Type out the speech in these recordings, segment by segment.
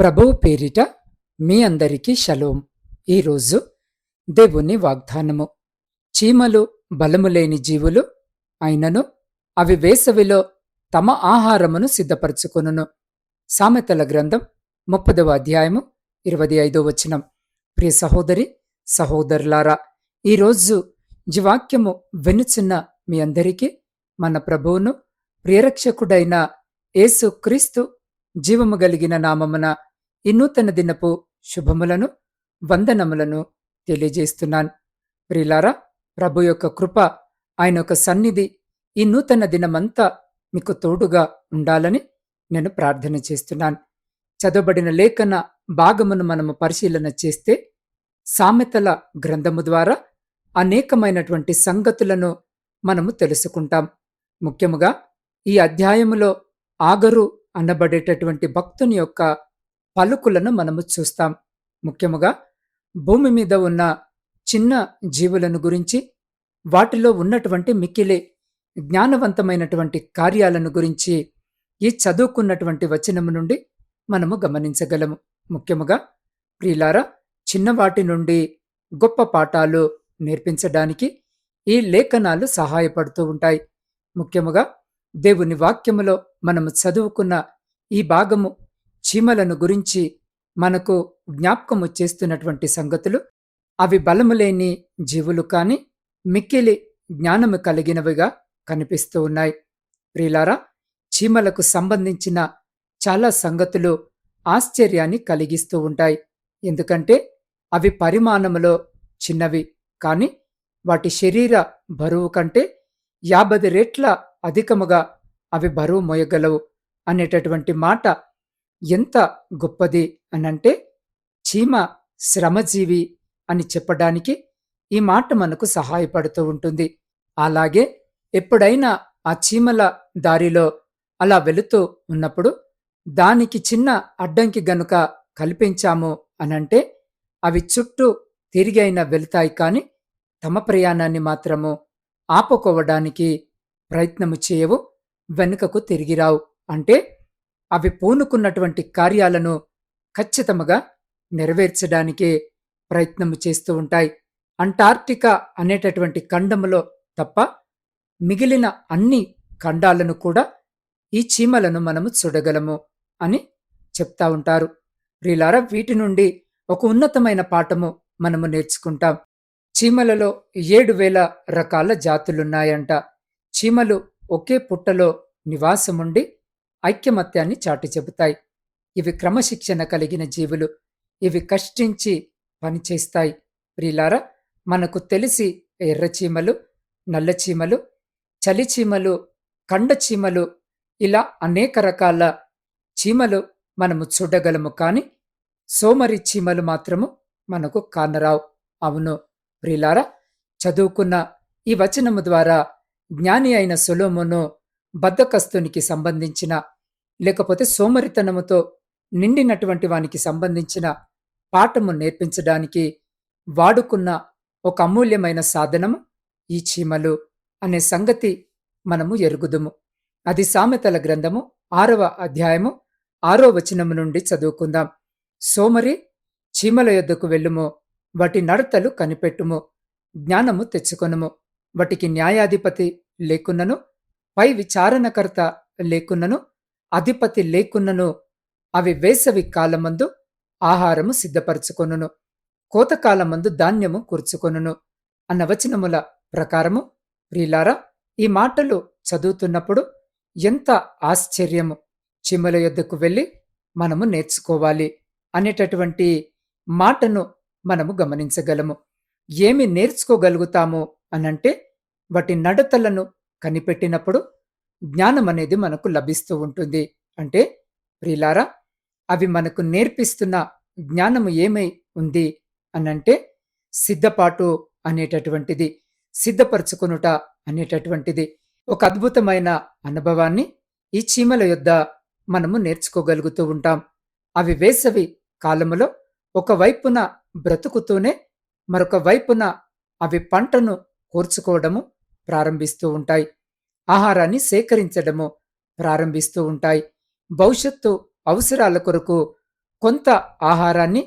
ప్రభువు పేరిట మీ అందరికీ షలోం. ఈరోజు దేవుని వాగ్దానము. చీమలు బలము లేని జీవులు అయినను అవి వేసవిలో తమ ఆహారమును సిద్ధపరచుకొనును. సామెతల గ్రంథం ముప్పదవ అధ్యాయము ఇరవై ఐదో వచనం. ప్రియ సహోదరి సహోదరులారా ఈరోజు జీవాక్యము వెనుచున్న మీ అందరికీ మన ప్రభువును ప్రియరక్షకుడైన యేసు క్రీస్తు జీవము కలిగిన నామమున ఈ నూతన దినపు శుభములను వందనములను తెలియజేస్తున్నాను. ప్రిలారా ప్రభు యొక్క కృప ఆయన యొక్క సన్నిధి ఈ నూతన దినమంతా మీకు తోడుగా ఉండాలని నేను ప్రార్థన చేస్తున్నాను. చదవబడిన లేఖన భాగమును మనము పరిశీలన చేస్తే సామెతల గ్రంథము ద్వారా అనేకమైనటువంటి సంగతులను మనము తెలుసుకుంటాం. ముఖ్యముగా ఈ అధ్యాయములో ఆగరు అనబడేటటువంటి భక్తుని యొక్క పలుకులను మనము చూస్తాం. ముఖ్యముగా భూమి మీద ఉన్న చిన్న జీవులను గురించి వాటిలో ఉన్నటువంటి మిక్కిలే జ్ఞానవంతమైనటువంటి కార్యాలను గురించి ఈ చదువుకున్నటువంటి వచనము నుండి మనము గమనించగలము. ముఖ్యముగా ప్రియులారా చిన్నవాటి నుండి గొప్ప పాఠాలు నేర్పించడానికి ఈ లేఖనాలు సహాయపడుతూ ఉంటాయి. ముఖ్యముగా దేవుని వాక్యములో మనము చదువుకున్న ఈ భాగము చీమలను గురించి మనకు జ్ఞాపకము చేస్తున్నటువంటి సంగతులు అవి బలము లేని జీవులు కాని మిక్కిలి జ్ఞానము కలిగినవిగా కనిపిస్తూ ఉన్నాయి. ప్రియులారా చీమలకు సంబంధించిన చాలా సంగతులు ఆశ్చర్యాన్ని కలిగిస్తూ ఉంటాయి. ఎందుకంటే అవి పరిమాణములో చిన్నవి కాని వాటి శరీర బరువు కంటే యాభై రెట్ల అధికముగా అవి బరువు మోయగలవు అనేటటువంటి మాట ఎంత గొప్పది అనంటే చీమ శ్రమజీవి అని చెప్పడానికి ఈ మాట మనకు సహాయపడుతూ ఉంటుంది. అలాగే ఎప్పుడైనా ఆ చీమల దారిలో అలా వెళుతూ ఉన్నప్పుడు దానికి చిన్న అడ్డంకి గనుక కల్పించాము అనంటే అవి చుట్టూ తిరిగైనా అయినా వెళ్తాయి కాని తమ ప్రయాణాన్ని మాత్రము ఆపుకోవడానికి ప్రయత్నము చేయవు వెనుకకు తిరిగిరావు అంటే అవి పూనుకున్నటువంటి కార్యాలను ఖచ్చితముగా నెరవేర్చడానికే ప్రయత్నము చేస్తూ ఉంటాయి. అంటార్క్టికా అనేటటువంటి ఖండములో తప్ప మిగిలిన అన్ని ఖండాలను కూడా ఈ చీమలను మనము చూడగలము అని చెప్తా ఉంటారు. ప్రిలారా వీటి నుండి ఒక ఉన్నతమైన పాఠము మనము నేర్చుకుంటాం. చీమలలో ఏడు వేల రకాల జాతులున్నాయంట. చీమలు ఒకే పుట్టలో నివాసముండి ఐక్యమత్యాన్ని చాటి చెబుతాయి. ఇవి క్రమశిక్షణ కలిగిన జీవులు. ఇవి కష్టించి పనిచేస్తాయి. ప్రిలారా మనకు తెలిసి ఎర్రచీమలు నల్లచీమలు చలిచీమలు కండచీమలు ఇలా అనేక రకాల చీమలు మనము చూడగలము కాని సోమరి చీమలు మాత్రము మనకు కానరావు. అవును ప్రిలారా చదువుకున్న ఈ వచనము ద్వారా జ్ఞాని అయిన సొలోమును బద్ధకస్తునికి సంబంధించిన లేకపోతే సోమరితనముతో నిండినటువంటి వానికి సంబంధించిన పాఠము నేర్పించడానికి వాడుకున్న ఒక అమూల్యమైన సాధనము ఈ చీమలు అనే సంగతి మనము ఎరుగుదుము. అది సామెతల గ్రంథము ఆరవ అధ్యాయము ఆరో వచనము నుండి చదువుకుందాం. సోమరి చీమల యొద్దకు వెళ్ళుము. వాటి నడతలు కనిపెట్టుము. జ్ఞానము తెచ్చుకొనుము. వాటికి న్యాయాధిపతి లేకున్నను పై విచారణకర్త లేకున్నను అధిపతి లేకున్నను అవి వేసవి కాలమందు ఆహారము సిద్ధపరచుకొనును కోతకాలమందు ధాన్యము కూర్చుకొనును అన్న వచనముల ప్రకారము ప్రియులారా ఈ మాటలు చదువుతున్నప్పుడు ఎంత ఆశ్చర్యము! చిమ్మల యొద్దకు వెళ్ళి మనము నేర్చుకోవాలి అనేటటువంటి మాటను మనము గమనించగలము. ఏమి నేర్చుకోగలుగుతాము అనంటే వాటి నడతలను కనిపెట్టినప్పుడు జ్ఞానం అనేది మనకు లభిస్తూ ఉంటుంది. అంటే ప్రిలారా అవి మనకు నేర్పిస్తున్న జ్ఞానము ఏమై ఉంది అనంటే సిద్ధపాటు అనేటటువంటిది సిద్ధపరచుకునుట అనేటటువంటిది. ఒక అద్భుతమైన అనుభవాన్ని ఈ చీమల యొద్ద మనము నేర్చుకోగలుగుతూ ఉంటాం. అవి వేసవి కాలములో ఒకవైపున బ్రతుకుతూనే మరొక వైపున అవి పంటను కూర్చుకోవడము ప్రారంభిస్తూ ఉంటాయి. ఆహారాన్ని సేకరించడము ప్రారంభిస్తూ ఉంటాయి. భవిష్యత్తు అవసరాల కొరకు కొంత ఆహారాన్ని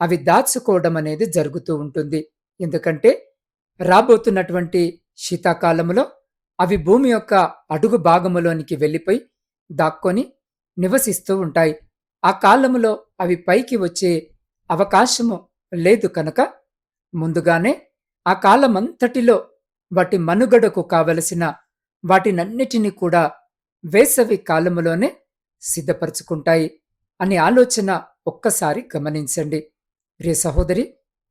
అవి దాచుకోవడం అనేది జరుగుతూ ఉంటుంది. ఎందుకంటే రాబోతున్నటువంటి శీతాకాలంలో అవి భూమి యొక్క అడుగు భాగములోనికి వెళ్ళిపోయి దాక్కొని నివసిస్తూ ఉంటాయి. ఆ కాలములో అవి పైకి వచ్చే అవకాశము లేదు కనుక ముందుగానే ఆ కాలమంతటిలో వాటి మనుగడకు కావలసిన వాటినన్నిటినీ కూడా వేసవి కాలములోనే సిద్ధపరచుకుంటాయి అనే ఆలోచన ఒక్కసారి గమనించండి. ప్రియ సహోదరి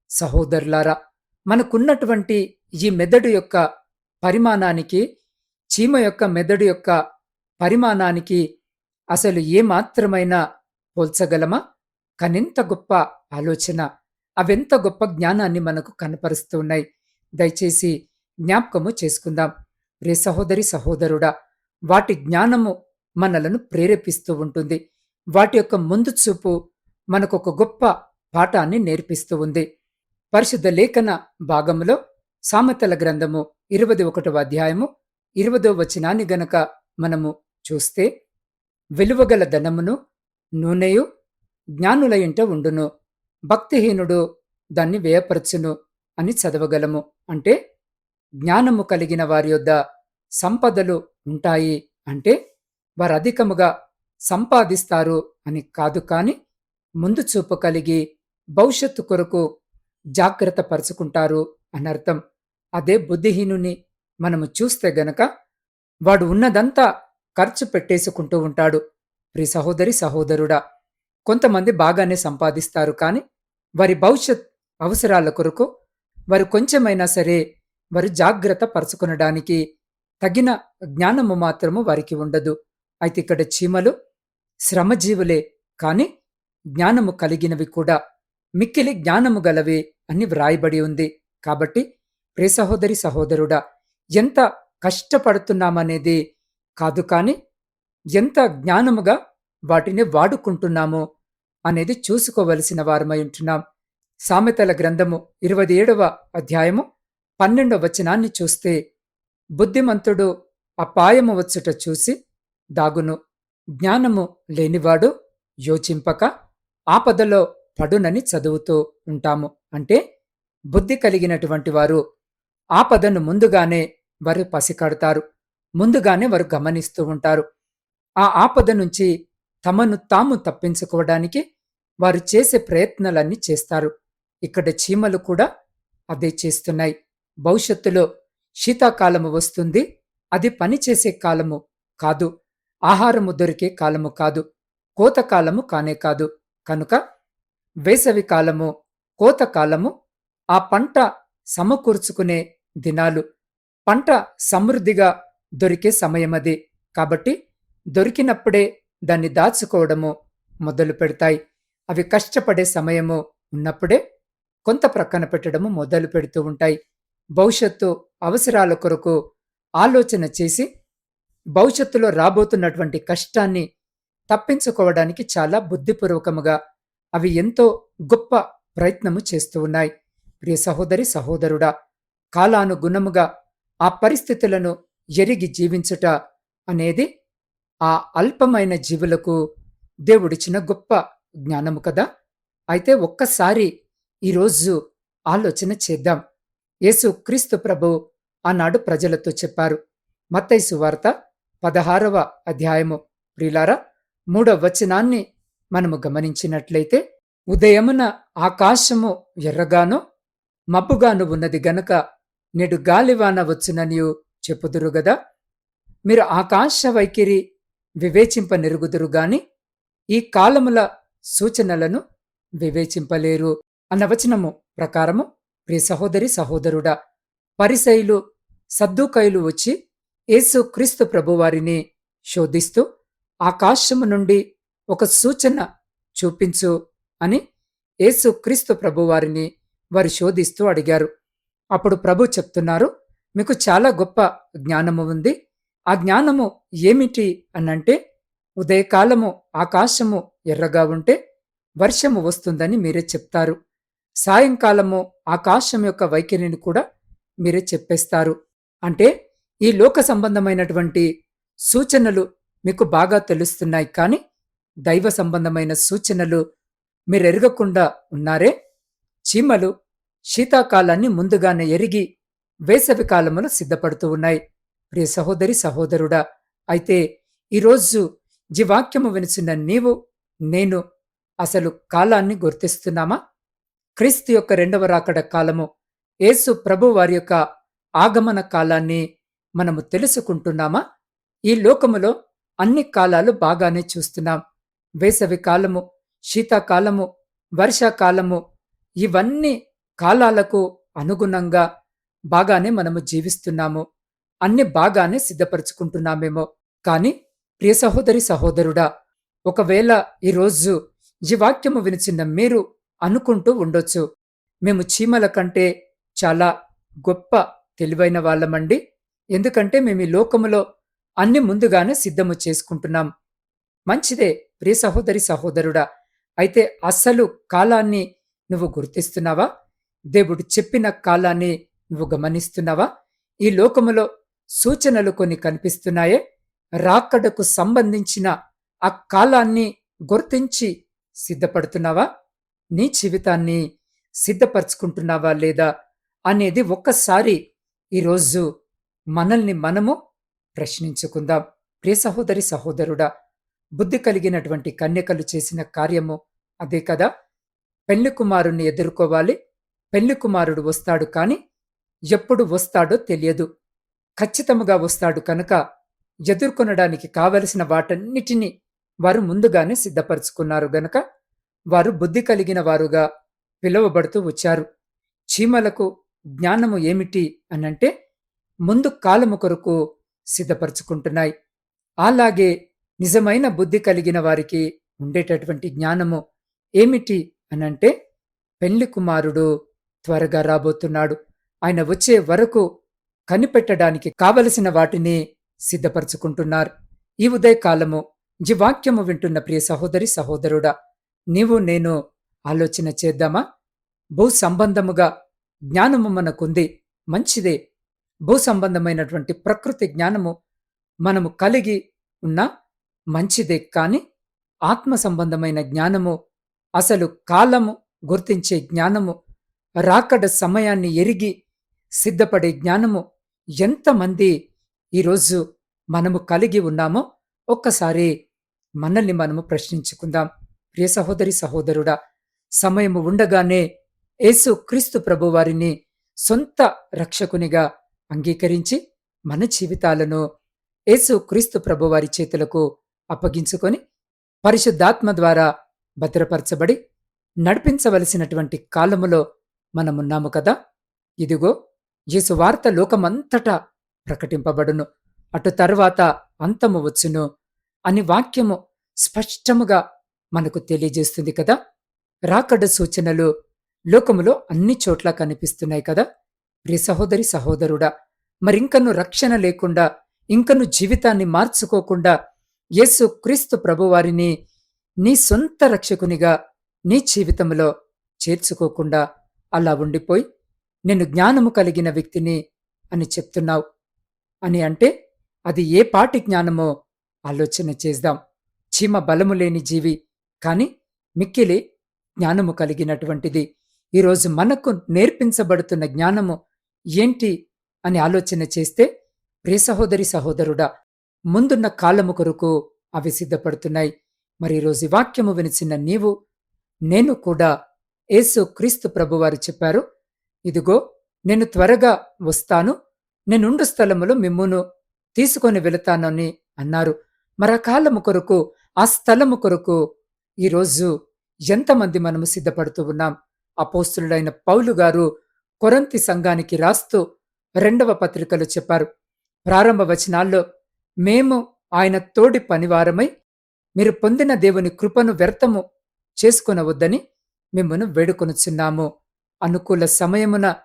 సహోదరులారా మనకున్నటువంటి ఈ మెదడు యొక్క పరిమాణానికి చీమ యొక్క మెదడు యొక్క పరిమాణానికి అసలు ఏమాత్రమైనా పోల్చగలమా? కనెంత గొప్ప ఆలోచన అవెంత గొప్ప జ్ఞానాన్ని మనకు కనపరుస్తున్నాయి దయచేసి జ్ఞాపకము చేసుకుందాం. రే సహోదరి సహోదరుడా వాటి జ్ఞానము మనలను ప్రేరేపిస్తూ ఉంటుంది. వాటి యొక్క ముందు చూపు మనకొక గొప్ప పాఠాన్ని నేర్పిస్తూ ఉంది. పరిశుద్ధ లేఖన భాగములో సామెతల గ్రంథము ఇరవై ఒకటవ అధ్యాయము ఇరవదో వచనాన్ని గనక మనము చూస్తే విలువగల ధనమును నూనెయు జ్ఞానుల ఇంట ఉండును. భక్తిహీనుడు దాన్ని వ్యయపరచును అని చదవగలము. అంటే జ్ఞానము కలిగిన వారి యొద్ద సంపదలు ఉంటాయి అంటే వారు అధికముగా సంపాదిస్తారు అని కాదు కాని ముందు చూపు కలిగి భవిష్యత్తు కొరకు జాగ్రత్త పరుచుకుంటారు అనర్థం. అదే బుద్ధిహీనుని మనము చూస్తే గనక వాడు ఉన్నదంతా ఖర్చు పెట్టేసుకుంటూ ఉంటాడు. ప్రి సహోదరి సహోదరుడా కొంతమంది బాగానే సంపాదిస్తారు కానీ వారి భవిష్యత్ అవసరాల కొరకు వారు కొంచెమైనా సరే వారు జాగ్రత్త పరుచుకునడానికి తగిన జ్ఞానము మాత్రము వారికి ఉండదు. అయితే ఇక్కడ చీమలు శ్రమజీవులే కాని జ్ఞానము కలిగినవి కూడా మిక్కిలి జ్ఞానము గలవి అని వ్రాయబడి ఉంది. కాబట్టి ప్రే సహోదరి సహోదరుడా ఎంత కష్టపడుతున్నామనేది కాదు కాని ఎంత జ్ఞానముగా వాటిని వాడుకుంటున్నాము అనేది చూసుకోవలసిన వారమై ఉంటున్నాం. సామెతల గ్రంథము ఇరవై ఏడవ అధ్యాయము పన్నెండవ వచనాన్ని చూస్తే బుద్ధిమంతుడు అపాయము వచ్చుట చూసి దాగును జ్ఞానము లేనివాడు యోచింపక ఆపదలో పడునని చదువుతూ ఉంటాము. అంటే బుద్ధి కలిగినటువంటి వారు ఆపదను ముందుగానే వారు పసికడతారు ముందుగానే వారు గమనిస్తూ ఉంటారు. ఆ ఆపద నుంచి తమను తాము తప్పించుకోవడానికి వారు చేసే ప్రయత్నాలన్నీ చేస్తారు. ఇక్కడ చీమలు కూడా అదే చేస్తున్నాయి. భవిష్యత్తులో శీతాకాలము వస్తుంది. అది పనిచేసే కాలము కాదు. ఆహారము దొరికే కాలము కాదు. కోతకాలము కానే కాదు. కనుక వేసవి కాలము కోతకాలము ఆ పంట సమకూర్చుకునే దినాలు. పంట సమృద్ధిగా దొరికే సమయమది కాబట్టి దొరికినప్పుడే దాన్ని దాచుకోవడము మొదలు పెడతాయి. అవి కష్టపడే సమయము ఉన్నప్పుడే కొంత ప్రక్కన పెట్టడము మొదలు పెడుతూ ఉంటాయి. భవిష్యత్తు అవసరాల కొరకు ఆలోచన చేసి భవిష్యత్తులో రాబోతున్నటువంటి కష్టాన్ని తప్పించుకోవడానికి చాలా బుద్ధిపూర్వకముగా అవి ఎంతో గొప్ప ప్రయత్నము చేస్తూ ఉన్నాయి. ప్రియ సహోదరి సహోదరుడా కాలానుగుణముగా ఆ పరిస్థితులను ఎరిగి జీవించుట అనేది ఆ అల్పమైన జీవులకు దేవుడిచ్చిన గొప్ప జ్ఞానము కదా? అయితే ఒక్కసారి ఈరోజు ఆలోచన చేద్దాం. యేసు క్రీస్తు ప్రభు ఆనాడు ప్రజలతో చెప్పారు. మత్తైసు వార్త పదహారవ అధ్యాయము. ప్రిలారా మూడవ వచనాన్ని మనము గమనించినట్లయితే ఉదయమున ఆకాశము ఎర్రగాను మబ్బుగాను ఉన్నది గనుక నేడు గాలివాన వచ్చుననియు చెప్పుదురు గదా. మీరు ఆకాశ వైఖరి వివేచింపనెరుగుదురు గాని ఈ కాలముల సూచనలను వివేచింపలేరు అన్న వచనము ప్రకారము ప్రియ సహోదరి సహోదరుడా పరిసైలు సద్దుకైలు వచ్చి యేసు క్రీస్తు ప్రభువారిని శోధిస్తూ ఆకాశము నుండి ఒక సూచన చూపించు అని యేసు క్రీస్తు ప్రభువారిని వారు శోధిస్తూ అడిగారు. అప్పుడు ప్రభు చెప్తున్నారు మీకు చాలా గొప్ప జ్ఞానము ఉంది. ఆ జ్ఞానము ఏమిటి అనంటే ఉదయకాలము ఆకాశము ఎర్రగా ఉంటే వర్షము వస్తుందని మీరే చెప్తారు. సాయంకాలము ఆకాశం యొక్క వైఖరిని కూడా మీరే చెప్పేస్తారు. అంటే ఈ లోక సంబంధమైనటువంటి సూచనలు మీకు బాగా తెలుస్తున్నాయి కానీ దైవ సంబంధమైన సూచనలు మీరెరగకుండా ఉన్నారే. చీమలు శీతాకాలాన్ని ముందుగానే ఎరిగి వేసవి కాలములు సిద్ధపడుతూ ఉన్నాయి. ప్రియ సహోదరి సహోదరుడా అయితే ఈరోజు జీవాక్యము వినిచిన నీవు నేను అసలు కాలాన్ని గుర్తిస్తున్నామా? క్రీస్తు యొక్క రెండవ రాకడ కాలము యేసు ప్రభు వారి యొక్క ఆగమన కాలాన్ని మనము తెలుసుకుంటున్నామా? ఈ లోకములో అన్ని కాలాలు బాగానే చూస్తున్నాం. వేసవి కాలము శీతాకాలము వర్షాకాలము ఇవన్నీ కాలాలకు అనుగుణంగా బాగానే మనము జీవిస్తున్నాము. అన్ని బాగానే సిద్ధపరచుకుంటున్నామేమో. కాని ప్రియ సహోదరి సహోదరుడా ఒకవేళ ఈరోజు ఈ వాక్యము వినిచిన మీరు అనుకుంటూ ఉండొచ్చు. మేము చీమల కంటే చాలా గొప్ప తెలివైన వాళ్ళమండి. ఎందుకంటే మేము ఈ లోకములో అన్ని ముందుగానే సిద్ధము చేసుకుంటున్నాం. మంచిదే ప్రియ సహోదరి సహోదరుడా. అయితే అస్సలు కాలాన్ని నువ్వు గుర్తిస్తున్నావా? దేవుడు చెప్పిన కాలాన్ని నువ్వు గమనిస్తున్నావా? ఈ లోకములో సూచనలు కొన్ని కనిపిస్తున్నాయే. రాకడకు సంబంధించిన ఆ కాలాన్ని గుర్తించి సిద్ధపడుతున్నావా? నీ జీవితాన్ని సిద్ధపరచుకుంటున్నావా లేదా అనేది ఒక్కసారి ఈరోజు మనల్ని మనము ప్రశ్నించుకుందాం. ప్రియ సహోదరి సహోదరుడా బుద్ధి కలిగినటువంటి కన్యకలు చేసిన కార్యము అదే కదా. పెళ్ళి కుమారుణ్ణి ఎదుర్కోవాలి. పెళ్ళి కుమారుడు వస్తాడు కాని ఎప్పుడు వస్తాడో తెలియదు. ఖచ్చితముగా వస్తాడు కనుక ఎదుర్కొనడానికి కావలసిన వాటన్నిటినీ వారు ముందుగానే సిద్ధపరచుకున్నారు గనక వారు బుద్ధి కలిగిన వారుగా పిలువబడుతూ వచ్చారు. చీమలకు జ్ఞానము ఏమిటి అనంటే ముందు కాలము కొరకు సిద్ధపరచుకుంటున్నాయి. అలాగే నిజమైన బుద్ధి కలిగిన వారికి ఉండేటటువంటి జ్ఞానము ఏమిటి అనంటే పెళ్ళి కుమారుడు త్వరగా రాబోతున్నాడు. ఆయన వచ్చే వరకు కనిపెట్టడానికి కావలసిన వాటిని సిద్ధపరచుకుంటున్నారు. ఈ ఉదయకాలము జీవాక్యము వింటున్న ప్రియ సహోదరి సహోదరుడా నీవు నేను ఆలోచన చేద్దామా? భూ సంబంధముగా జ్ఞానము మనకుంది మంచిదే. భూ సంబంధమైనటువంటి ప్రకృతి జ్ఞానము మనము కలిగి ఉన్న మంచిదే. కాని ఆత్మ సంబంధమైన జ్ఞానము అసలు కాలము గుర్తించే జ్ఞానము రాకడ సమయాన్ని ఎరిగి సిద్ధపడే జ్ఞానము ఎంతమంది ఈరోజు మనము కలిగి ఉన్నామో ఒక్కసారి మనల్ని మనము ప్రశ్నించుకుందాం. ప్రియ సహోదరి సహోదరుడా సమయము ఉండగానే యేసు క్రీస్తు ప్రభువారిని సొంత రక్షకునిగా అంగీకరించి మన జీవితాలను యేసు క్రీస్తు ప్రభువారి చేతులకు అప్పగించుకొని పరిశుద్ధాత్మ ద్వారా భద్రపరచబడి నడిపించవలసినటువంటి కాలములో మనమున్నాము కదా. ఇదిగో యేసు వార్త లోకమంతటా ప్రకటింపబడును. అటు తర్వాత అంతము వచ్చును అని వాక్యము స్పష్టముగా మనకు తెలియజేస్తుంది కదా? రాకడ సూచనలు లోకములో అన్ని చోట్ల కనిపిస్తున్నాయి కదా? ప్రియ సహోదరి సహోదరుడా మరింకను రక్షణ లేకుండా ఇంకను జీవితాన్ని మార్చుకోకుండా యేసు క్రీస్తు ప్రభువారిని నీ సొంత రక్షకునిగా నీ జీవితంలో చేర్చుకోకుండా అలా ఉండిపోయి నేను జ్ఞానము కలిగిన వ్యక్తిని అని చెప్తున్నావు. అని అంటే అది ఏ పాటి జ్ఞానమో ఆలోచన చేద్దాం. చీమ బలము లేని జీవి కానీ మిక్కిలి జ్ఞానము కలిగినటువంటిది. ఈరోజు మనకు నేర్పించబడుతున్న జ్ఞానము ఏంటి అని ఆలోచన చేస్తే ప్రియ సహోదరి సహోదరుడా ముందున్న కాలము కొరకు అవి సిద్ధపడుతున్నాయి. మరి ఈరోజు వాక్యము వినిచిన నీవు నేను కూడా యేసు క్రీస్తు ప్రభువారు చెప్పారు ఇదిగో నేను త్వరగా వస్తాను నేనుండు స్థలములో మిమ్మును తీసుకొని వెళతానని అన్నారు. మరకాలము కొరకు ఆ స్థలము కొరకు ఈరోజు ఎంతమంది మనము సిద్ధపడుతూ ఉన్నాం? అపోస్తులుడైన పౌలు గారు కొరంతి సంఘానికి రాస్తూ రెండవ పత్రికలు చెప్పారు. ప్రారంభ వచనాల్లో మేము ఆయన తోడి పనివారమై మీరు పొందిన దేవుని కృపను వ్యర్థము చేసుకొనవద్దని మిమ్మను వేడుకొనుచున్నాము. అనుకూల సమయమున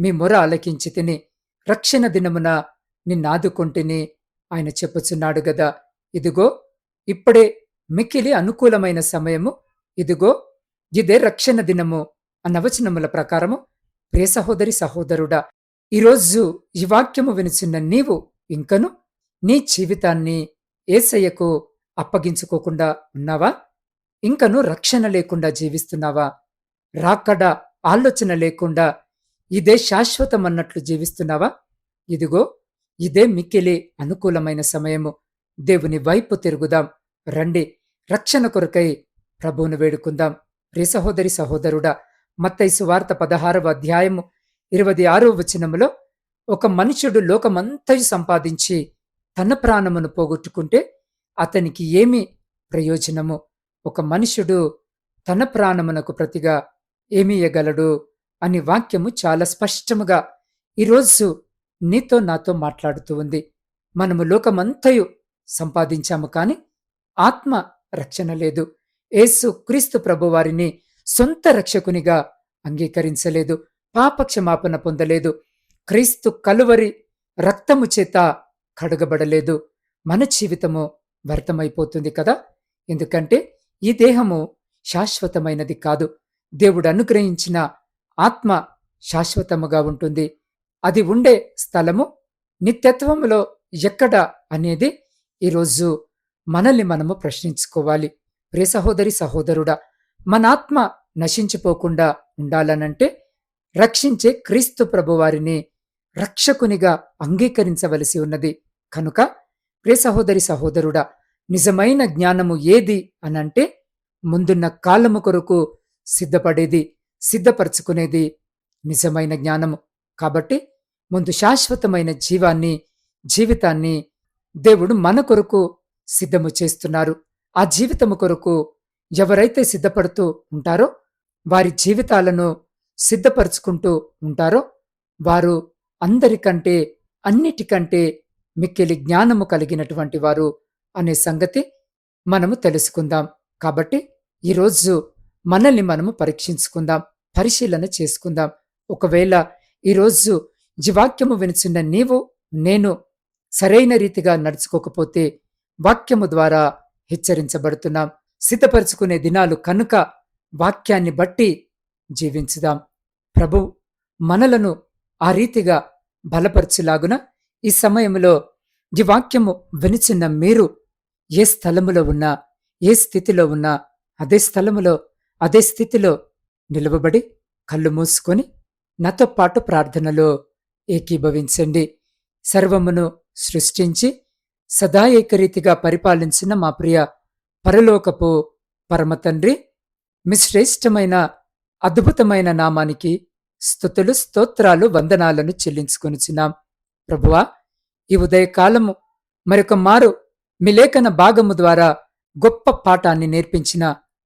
మీ మొర ఆలకించి తిని రక్షణ దినమున నిన్నాదుకుంటిని ఆయన చెప్పుచున్నాడు గదా. ఇదిగో ఇప్పుడే మిక్కిలి అనుకూలమైన సమయము. ఇదిగో ఇదే రక్షణ దినము అన్న వచనముల ప్రకారము. ప్రియ సహోదరి సహోదరుడా ఈరోజు ఈ వాక్యము వినిచిన్న నీవు ఇంకను నీ జీవితాన్ని ఏసయ్యకు అప్పగించుకోకుండా ఉన్నావా? ఇంకను రక్షణ లేకుండా జీవిస్తున్నావా? రాకడ ఆలోచన లేకుండా ఇదే శాశ్వతం అన్నట్లు జీవిస్తున్నావా? ఇదిగో ఇదే మిక్కిలి అనుకూలమైన సమయము. దేవుని వైపు తిరుగుదాం. రండి. రక్షణ కొరకై ప్రభువును వేడుకుందాం. ప్రియ సహోదరి సహోదరుడా మత్తైసు వార్త పదహారవ అధ్యాయము ఇరవై ఆరో వచనములో ఒక మనుషుడు లోకమంతయు సంపాదించి తన ప్రాణమును పోగొట్టుకుంటే అతనికి ఏమి ప్రయోజనము? ఒక మనుషుడు తన ప్రాణమునకు ప్రతిగా ఏమి ఇయ్యగలడు అని వాక్యము చాలా స్పష్టముగా ఈరోజు నీతో నాతో మాట్లాడుతూ ఉంది. మనము లోకమంతయు సంపాదించాము కానీ ఆత్మ రక్షణ లేదు. యేసు క్రీస్తు ప్రభువారిని సొంత రక్షకునిగా అంగీకరించలేదు. పాపక్షమాపణ పొందలేదు. క్రీస్తు కలువరి రక్తము చేత కడగబడలేదు. మన జీవితము వ్యర్థమైపోతుంది కదా? ఎందుకంటే ఈ దేహము శాశ్వతమైనది కాదు. దేవుడు అనుగ్రహించిన ఆత్మ శాశ్వతముగా ఉంటుంది. అది ఉండే స్థలము నిత్యత్వములో ఎక్కడ అనేది ఈరోజు మనల్ని మనము ప్రశ్నించుకోవాలి. ప్రియ సహోదరి సహోదరుడా మన ఆత్మ నశించిపోకుండా ఉండాలనంటే రక్షించే క్రీస్తు ప్రభువారిని రక్షకునిగా అంగీకరించవలసి ఉన్నది. కనుక ప్రియ సహోదరి సహోదరుడా నిజమైన జ్ఞానము ఏది అనంటే ముందున్న కాలము కొరకు సిద్ధపడేది సిద్ధపరచుకునేది నిజమైన జ్ఞానము. కాబట్టి ముందు శాశ్వతమైన జీవాన్ని జీవితాన్ని దేవుడు మన కొరకు సిద్ధము చేస్తున్నారు. ఆ జీవితము కొరకు ఎవరైతే సిద్ధపడుతూ ఉంటారో వారి జీవితాలను సిద్ధపరుచుకుంటూ ఉంటారో వారు అందరికంటే అన్నిటికంటే మిక్కిలి జ్ఞానము కలిగినటువంటి వారు అనే సంగతి మనము తెలుసుకుందాం. కాబట్టి ఈరోజు మనల్ని మనము పరీక్షించుకుందాం పరిశీలన చేసుకుందాం. ఒకవేళ ఈరోజు జీవాక్యము వినిచున్న నీవు నేను సరైన రీతిగా నడుచుకోకపోతే వాక్యము ద్వారా హెచ్చరించబడుతున్నాం. సిద్ధపరచుకునే దినాలు కనుక వాక్యాన్ని బట్టి జీవించుదాం. ప్రభు మనలను ఆ రీతిగా బలపరచులాగున ఈ సమయంలో ఈ వాక్యము వినిచిన్న మీరు ఏ స్థలములో ఉన్నా ఏ స్థితిలో ఉన్నా అదే స్థలములో అదే స్థితిలో నిలవబడి కళ్ళు మూసుకొని నాతో పాటు ప్రార్థనలో ఏకీభవించండి. సర్వమును సృష్టించి సదా ఏకరీతిగా పరిపాలించిన మా ప్రియ పరలోకపు పరమతండ్రి మీ శ్రేష్టమైన అద్భుతమైన నామానికి స్థుతులు స్తోత్రాలు వందనాలను చెల్లించుకొనిచున్నాం. ప్రభువా ఈ ఉదయకాలము మరొక మారు మీ లేఖన భాగము ద్వారా గొప్ప పాఠాన్ని నేర్పించిన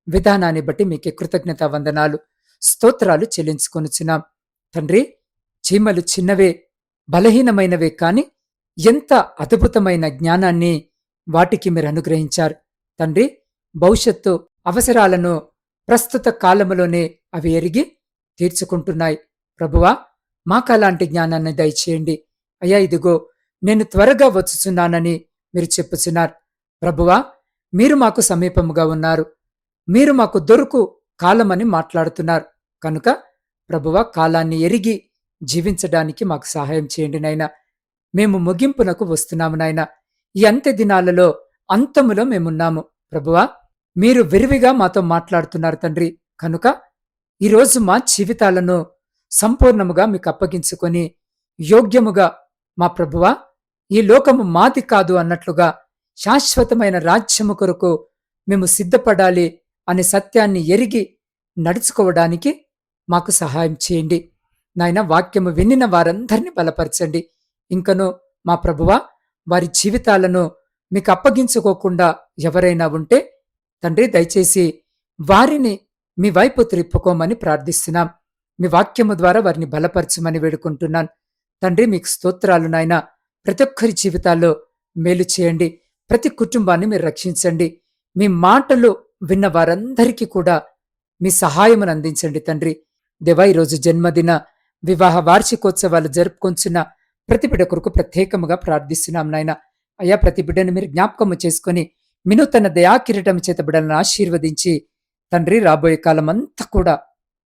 విధానాన్ని బట్టి మీకే కృతజ్ఞత వందనాలు స్తోత్రాలు చెల్లించుకొనిచున్నాం. తండ్రి చీమలు చిన్నవే బలహీనమైనవే కాని ఎంత అద్భుతమైన జ్ఞానాన్ని వాటికి మీరు అనుగ్రహించారు. తండ్రి భవిష్యత్తు అవసరాలను ప్రస్తుత కాలంలోనే అవి ఎరిగి తీర్చుకుంటున్నాయి. ప్రభువా మాకలాంటి జ్ఞానాన్ని దయచేయండి. అయ్యా ఇదిగో నేను త్వరగా వచ్చుచున్నానని మీరు చెప్పుచున్నారు. ప్రభువా మీరు మాకు సమీపముగా ఉన్నారు. మీరు మాకు దొరుకు కాలమని మాట్లాడుతున్నారు. కనుక ప్రభువ కాలాన్ని ఎరిగి జీవించడానికి మాకు సహాయం చేయండి నైనా మేము ముగింపునకు వస్తున్నాము నాయన. ఈ అంత్య దినాలలో అంతములో మేమున్నాము. ప్రభువా మీరు విరివిగా మాతో మాట్లాడుతున్నారు తండ్రి. కనుక ఈరోజు మా జీవితాలను సంపూర్ణముగా మీకు అప్పగించుకొని యోగ్యముగా మా ప్రభువా ఈ లోకము మాది కాదు అన్నట్లుగా శాశ్వతమైన రాజ్యము కొరకు మేము సిద్ధపడాలి అనే సత్యాన్ని ఎరిగి నడుచుకోవడానికి మాకు సహాయం చేయండి. నాయన వాక్యము వినిన వారందరినీ బలపరచండి. ఇంకను మా ప్రభువా వారి జీవితాలను మీకు అప్పగించుకోకుండా ఎవరైనా ఉంటే తండ్రి దయచేసి వారిని మీ వైపు త్రిప్పుకోమని ప్రార్థిస్తున్నాం. మీ వాక్యము ద్వారా వారిని బలపరచమని వేడుకుంటున్నాను. తండ్రి మీకు స్తోత్రాలు నాయన. ప్రతి ఒక్కరి జీవితాల్లో మేలు చేయండి. ప్రతి కుటుంబాన్ని మీరు రక్షించండి. మీ మాటలు విన్న వారందరికీ కూడా మీ సహాయమును అందించండి తండ్రి. దేవా ఈరోజు జన్మదిన వివాహ వార్షికోత్సవాలు జరుపుకొంచున్న ప్రతి బిడ్డ కొరకు ప్రత్యేకముగా ప్రార్థిస్తున్నాం నాయన. అయ్యా ప్రతి బిడ్డను మీరు జ్ఞాపకము చేసుకుని వినూతన దయాకిరీటం చేత బిడ్డలను ఆశీర్వదించి తండ్రి రాబోయే కాలం అంతా కూడా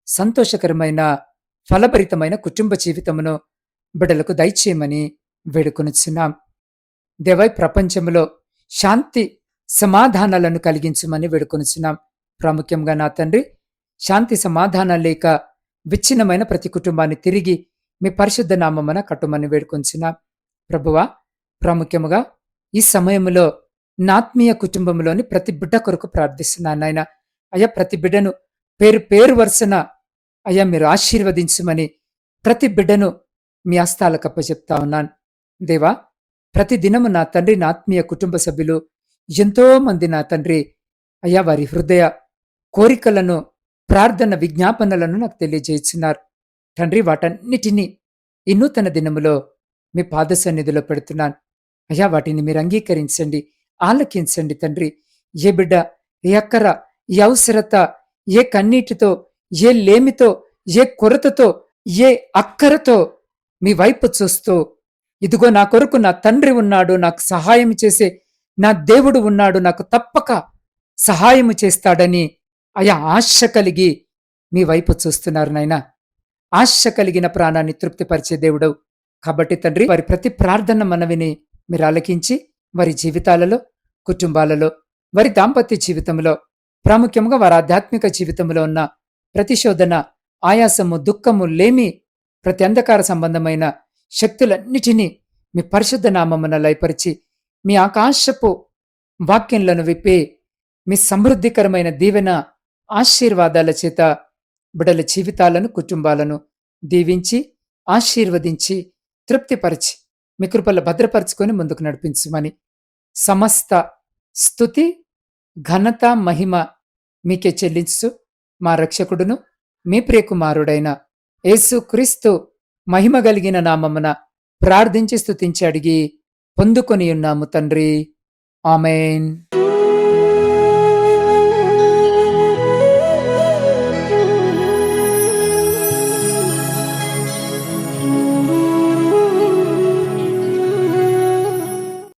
సంతోషకరమైన ఫలభరితమైన కుటుంబ జీవితమును బిడ్డలకు దయచేయమని వేడుకొనిచున్నాం. దేవై ప్రపంచంలో శాంతి సమాధానాలను కలిగించమని వేడుకొనిచున్నాం. ప్రాముఖ్యంగా నా తండ్రి శాంతి సమాధానాలు లేక విచ్ఛిన్నమైన ప్రతి కుటుంబాన్ని తిరిగి మీ పరిశుద్ధ నామమున కట్టుమని వేడుకొంచిన. ప్రభువా ప్రాముఖ్యముగా ఈ సమయంలో నాత్మీయ కుటుంబంలోని ప్రతి బిడ్డ కొరకు ప్రార్థిస్తున్నాను నాయన. అయ్యా ప్రతి బిడ్డను పేరు పేరు వరుసన అయ్యా మీరు ఆశీర్వదించమని ప్రతి బిడ్డను మీ హస్తాల కప్ప చెప్తా ఉన్నాను. దేవా ప్రతి దినము నా తండ్రి నా ఆత్మీయ కుటుంబ సభ్యులు ఎంతో మంది నా తండ్రి అయ్యా వారి హృదయ కోరికలను ప్రార్థన విజ్ఞాపనలను నాకు తెలియజేస్తున్నారు. తండ్రి వాటన్నిటినీ ఈ నూతన దినములో మీ పాద సన్నిధిలో పెడుతున్నాను. అయ్యా వాటిని మీరు అంగీకరించండి ఆలకించండి తండ్రి. ఏ బిడ్డ ఏ అక్కర ఏ అవసరత ఏ కన్నీటితో ఏ లేమితో ఏ కొరతతో ఏ అక్కరతో మీ వైపు చూస్తూ ఇదిగో నా కొరకు నా తండ్రి ఉన్నాడు నాకు సహాయం చేసే నా దేవుడు ఉన్నాడు నాకు తప్పక సహాయము చేస్తాడని అయా ఆశ కలిగి మీ వైపు చూస్తున్నారు నాయనా. ఆశ కలిగిన ప్రాణాన్ని తృప్తిపరిచే దేవుడవు కాబట్టి తండ్రి వారి ప్రతి ప్రార్థన మనవిని మీరు ఆలకించి వారి జీవితాలలో కుటుంబాలలో వారి దాంపత్య జీవితంలో ప్రాముఖ్యంగా వారి ఆధ్యాత్మిక జీవితంలో ఉన్న ప్రతిశోధన ఆయాసము దుఃఖము లేమి ప్రతి అంధకార సంబంధమైన శక్తులన్నిటినీ మీ పరిశుద్ధ నామమున లయపరిచి మీ ఆకాశపు వాక్యంలను విప్పి మీ సమృద్ధికరమైన దీవెన ఆశీర్వాదాల చేత బిడల జీవితాలను కుటుంబాలను దీవించి ఆశీర్వదించి తృప్తిపరిచి మీ కృపల భద్రపరుచుకొని ముందుకు నడిపించమని సమస్త స్థుతి ఘనత మహిమ మీకే చెల్లించు మా రక్షకుడును మీ ప్రియకుమారుడైన యేసు క్రీస్తు మహిమ కలిగిన నామమున ప్రార్థించి స్తుతించి అడిగి పొందుకొని ఉన్నాము తండ్రి. ఆమెన్.